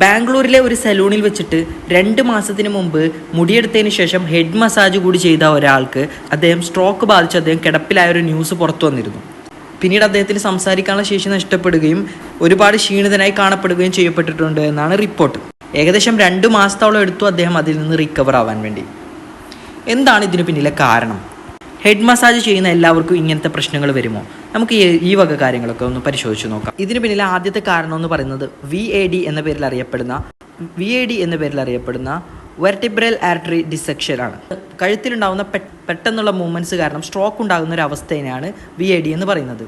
ബാംഗ്ലൂരിലെ ഒരു സലൂണിൽ വെച്ചിട്ട് രണ്ട് മാസത്തിന് മുമ്പ് മുടിയെടുത്തതിന് ശേഷം ഹെഡ് മസാജ് കൂടി ചെയ്ത ഒരാൾക്ക് അദ്ദേഹം സ്ട്രോക്ക് ബാധിച്ച് അദ്ദേഹം കിടപ്പിലായ ഒരു ന്യൂസ് പുറത്തു വന്നിരുന്നു. പിന്നീട് അദ്ദേഹത്തിന് സംസാരിക്കാനുള്ള ശേഷി നഷ്ടപ്പെടുകയും ഒരുപാട് ക്ഷീണിതനായി കാണപ്പെടുകയും ചെയ്യപ്പെട്ടിട്ടുണ്ട് എന്നാണ് റിപ്പോർട്ട് ഏകദേശം രണ്ട് മാസത്തോളം എടുത്തു അദ്ദേഹം അതിൽ നിന്ന് റിക്കവർ ആവാൻ വേണ്ടി. എന്താണ് ഇതിന് പിന്നിലെ കാരണം? ഹെഡ് മസാജ് ചെയ്യുന്ന എല്ലാവർക്കും ഇങ്ങനത്തെ പ്രശ്നങ്ങൾ വരുമോ? നമുക്ക് ഈ വക കാര്യങ്ങളൊക്കെ ഒന്ന് പരിശോധിച്ച് നോക്കാം. ഇതിന് പിന്നിലെ ആദ്യത്തെ കാരണം എന്ന് പറയുന്നത് വി എ ഡി എന്ന പേരിൽ അറിയപ്പെടുന്ന വി എ ഡി എന്ന പേരിൽ അറിയപ്പെടുന്ന വെർട്ടിബ്രൽ ആർട്ടറി ഡിസെക്ഷൻ ആണ്. കഴുത്തിലുണ്ടാകുന്ന പെട്ടെന്നുള്ള മൂവ്മെന്റ്സ് കാരണം സ്ട്രോക്ക് ഉണ്ടാകുന്ന ഒരു അവസ്ഥയാണ് വി എ ഡി എന്ന് പറയുന്നത്.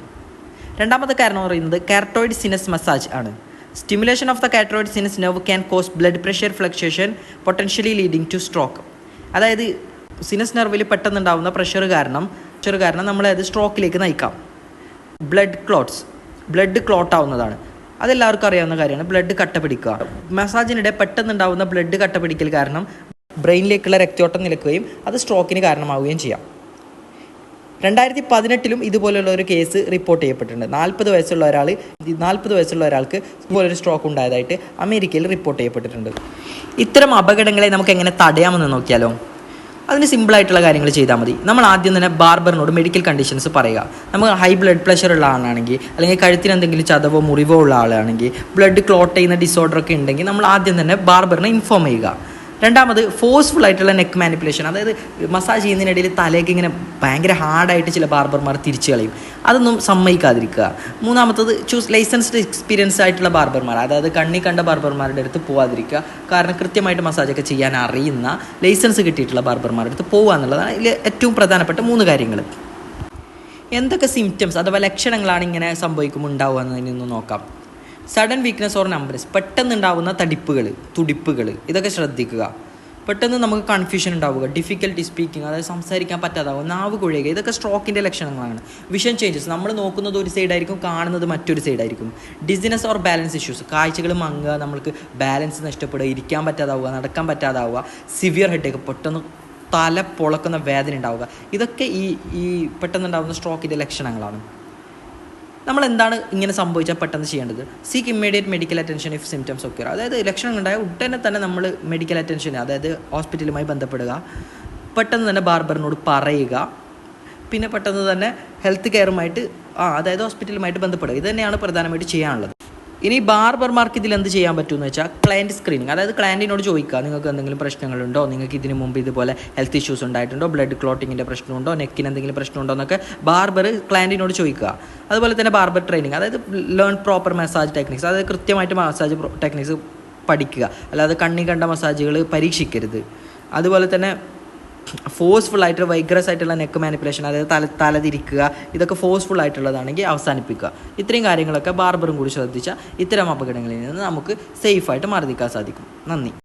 രണ്ടാമത്തെ കാരണം എന്ന് പറയുന്നത് കാർട്ടോയിഡ് സിനസ് മസാജ് ആണ്. Stimulation of the carotid sinus nerve can cause blood pressure fluctuation potentially leading to stroke അതായത് സിനസ് നെർവിൽ പെട്ടെന്നുണ്ടാവുന്ന പ്രഷർ കാരണം പ്രഷർ കാരണം നമ്മളെ അത് സ്ട്രോക്കിലേക്ക് നയിക്കാം. ബ്ലഡ് ക്ലോട്ട്സ് ബ്ലഡ് ക്ലോട്ട് ആവുന്നതാണ്. അതെല്ലാവർക്കും അറിയാവുന്ന കാര്യമാണ്. ബ്ലഡ് കട്ട പിടിക്കുക. മസാജിനിടെ പെട്ടെന്നുണ്ടാവുന്ന ബ്ലഡ് കട്ട പിടിക്കൽ കാരണം ബ്രെയിനിലേക്കുള്ള രക്തയോട്ടം നിലക്കുകയും അത് സ്ട്രോക്കിന് കാരണമാവുകയും ചെയ്യാം. രണ്ടായിരത്തി പതിനെട്ടിലും ഇതുപോലെയുള്ള ഒരു കേസ് റിപ്പോർട്ട് ചെയ്യപ്പെട്ടിട്ടുണ്ട്. നാൽപ്പത് വയസ്സുള്ള ഒരാൾ നാൽപ്പത് വയസ്സുള്ള ഒരാൾക്ക് ഇതുപോലൊരു സ്ട്രോക്ക് ഉണ്ടായതായിട്ട് അമേരിക്കയിൽ റിപ്പോർട്ട് ചെയ്യപ്പെട്ടിട്ടുണ്ട്. ഇത്തരം അപകടങ്ങളെ നമുക്ക് എങ്ങനെ തടയാമെന്ന് നോക്കിയാലോ? അതിന് സിമ്പിളായിട്ടുള്ള കാര്യങ്ങൾ ചെയ്താൽ മതി. നമ്മൾ ആദ്യം തന്നെ ബാർബറിനോട് മെഡിക്കൽ കണ്ടീഷൻസ് പറയുക. നമുക്ക് ഹൈ ബ്ലഡ് പ്രഷർ ഉള്ള ആളാണെങ്കിൽ അല്ലെങ്കിൽ കഴുത്തിന് എന്തെങ്കിലും ചതവോ മുറിവോ ഉള്ള ആളാണെങ്കിൽ ബ്ലഡ് ക്ലോട്ട് ചെയ്യുന്ന ഡിസോർഡർ ഒക്കെ ഉണ്ടെങ്കിൽ നമ്മൾ ആദ്യം തന്നെ ബാർബറിനെ ഇൻഫോം ചെയ്യുക. രണ്ടാമത് ഫോഴ്സ്ഫുൾ ആയിട്ടുള്ള നെക്ക് മാനിപ്പുലേഷൻ അതായത് മസാജ് ചെയ്യുന്നതിനിടയിൽ തലയൊക്കെ ഇങ്ങനെ ഭയങ്കര ഹാർഡായിട്ട് ചില ബാർബർമാർ തിരിച്ചു കളയും. അതൊന്നും സമ്മതിക്കാതിരിക്കുക. മൂന്നാമത്തത് ചൂസ് ലൈസൻസ്ഡ് എക്സ്പീരിയൻസ് ആയിട്ടുള്ള ബാർബർമാർ അതായത് കണ്ണി കണ്ട ബാർബർമാരുടെ അടുത്ത് പോകാതിരിക്കുക കാരണം കൃത്യമായിട്ട് മസാജൊക്കെ ചെയ്യാൻ അറിയുന്ന ലൈസൻസ് കിട്ടിയിട്ടുള്ള ബാർബർമാരുടെ അടുത്ത് പോകുക എന്നുള്ളതാണ് ഇതിൽ ഏറ്റവും പ്രധാനപ്പെട്ട മൂന്ന് കാര്യങ്ങൾ എന്തൊക്കെ സിംറ്റംസ് അഥവാ ലക്ഷണങ്ങളാണ് ഇങ്ങനെ സംഭവിക്കുമ്പോൾ ഉണ്ടാവുക എന്നതിനൊന്ന് നോക്കാം. സഡൻ വീക്ക്നെസ് ഓർ നമ്പേഴ്സ് പെട്ടെന്നുണ്ടാവുന്ന തടിപ്പുകൾ തുടിപ്പുകൾ ഇതൊക്കെ ശ്രദ്ധിക്കുക. പെട്ടെന്ന് നമുക്ക് കൺഫ്യൂഷൻ ഉണ്ടാവുക. ഡിഫിക്കൽട്ടി സ്പീക്കിംഗ് അതായത് സംസാരിക്കാൻ പറ്റാതാവുക. നാവ് കുഴയുക. ഇതൊക്കെ സ്ട്രോക്കിന്റെ ലക്ഷണങ്ങളാണ്. വിഷൻ ചേഞ്ചസ് നമ്മൾ നോക്കുന്നത് ഒരു സൈഡായിരിക്കും കാണുന്നത് മറ്റൊരു സൈഡായിരിക്കും ഡിസിനസ് ഓർ ബാലൻസ് ഇഷ്യൂസ് കാഴ്ചകൾ മങ്ങുക നമ്മൾക്ക് ബാലൻസ് നഷ്ടപ്പെടുക ഇരിക്കാൻ പറ്റാതാവുക നടക്കാൻ പറ്റാതാവുക സിവിയർ ഹെഡേക്ക് പെട്ടെന്ന് തല പൊളക്കുന്ന വേദന ഉണ്ടാവുക. ഇതൊക്കെ ഈ ഈ പെട്ടെന്നുണ്ടാകുന്ന സ്ട്രോക്കിന്റെ ലക്ഷണങ്ങളാണ്. നമ്മൾ എന്താണ് ഇങ്ങനെ സംഭവിച്ചാൽ പെട്ടെന്ന് ചെയ്യേണ്ടത്? Seek immediate medical attention if symptoms ഒക്കെ അതായത് ലക്ഷണങ്ങൾ ഉണ്ടായ ഉടനെ തന്നെ നമ്മൾ മെഡിക്കൽ അറ്റൻഷൻ അതായത് ഹോസ്പിറ്റലുമായി ബന്ധപ്പെടുക. പെട്ടെന്ന് തന്നെ ബാർബറിനോട് പറയുക. പിന്നെ പെട്ടെന്ന് തന്നെ ഹെൽത്ത് കെയറുമായിട്ട് ആ അതായത് ഹോസ്പിറ്റലുമായിട്ട് ബന്ധപ്പെടുക. ഇത് തന്നെയാണ് പ്രധാനമായിട്ട് ചെയ്യാനുള്ളത്. ഇനി ബാർബർമാർക്ക് ഇതിൽ എന്ത് ചെയ്യാൻ പറ്റുമെന്ന് വെച്ചാൽ ക്ലയന്റ് സ്ക്രീനിങ് അതായത് ക്ലയന്റിനോട് ചോദിക്കുക നിങ്ങൾക്ക് എന്തെങ്കിലും പ്രശ്നങ്ങളുണ്ടോ? നിങ്ങൾക്ക് ഇതിന് മുമ്പ് ഇതുപോലെ ഹെൽത്ത് ഇഷ്യൂസ് ഉണ്ടായിട്ടുണ്ടോ? ബ്ലഡ് ക്ലോട്ടിങ്ങിന്റെ പ്രശ്നമുണ്ടോ? നെക്കിന് എന്തെങ്കിലും പ്രശ്നമുണ്ടോ? എന്നൊക്കെ ബാർബർ ക്ലയന്റിനോട് ചോദിക്കുക. അതുപോലെ തന്നെ ബാർബർ ട്രെയിനിങ് അതായത് ലേൺ പ്രോപ്പർ മസാജ് ടെക്നിക്സ് അതായത് കൃത്യമായിട്ട് മസാജ് ടെക്നിക്സ് പഠിക്കുക. അല്ലാതെ കണ്ണി കണ്ട മസാജുകൾ പരീക്ഷിക്കരുത്. അതുപോലെ തന്നെ ഫോഴ്സ്ഫുൾ ആയിട്ട് വൈഗ്രസ് ആയിട്ടുള്ള നെക്ക് മാനിപ്പുലേഷൻ അതായത് തല തലതിരിക്കുക ഇതൊക്കെ ഫോഴ്സ്ഫുൾ ആയിട്ടുള്ളതാണെങ്കിൽ അവസാനിപ്പിക്കുക. ഇത്രയും കാര്യങ്ങളൊക്കെ ബാർബറും കൂടി ശ്രദ്ധിച്ചാൽ ഇത്തരം അപകടങ്ങളിൽ നിന്ന് നമുക്ക് സേഫായിട്ട് മാറി സാധിക്കും. നന്ദി.